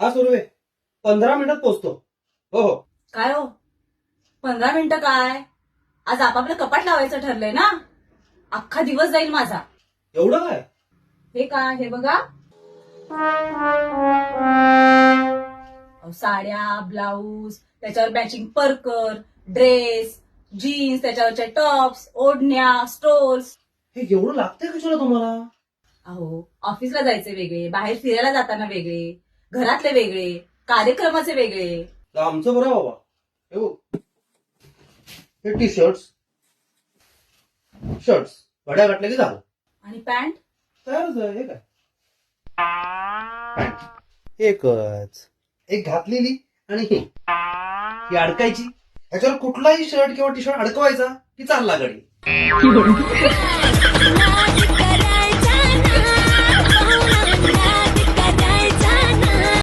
हा सुरू आहे पंधरा मिनिटात पोहोचतो हो हो. काय हो? पंधरा मिनिटं काय? आज आपापलं कपाट लावायचं ठरलंय ना? अख्खा दिवस जाईल माझा. एवढं काय? हे काय? हे बघा. अहो, साड्या ब्लाऊज त्याच्यावर मॅचिंग परकर ड्रेस जीन्स त्याच्यावरचे टॉप्स ओढण्या स्टोल्स हे एवढं लागतंय कशाला तुम्हाला? अहो ऑफिसला जायचे वेगळे बाहेर फिरायला जाताना वेगळे. घरातले वेगळे कार्यक्रमाचे वेगळे. तर आमचं बरं बाबा. हे बघ. हे टी शर्ट्स शर्ट्स घड्या घातल्या की झालं? आणि पॅन्ट? तयारच आहे हे काय? पॅन्ट. एकच. एक घातलेली आणि ही. ही अडकायची. ह्याच्यावर कुठलाही शर्ट किंवा टी शर्ट अडकवायचा की चालला गाडी.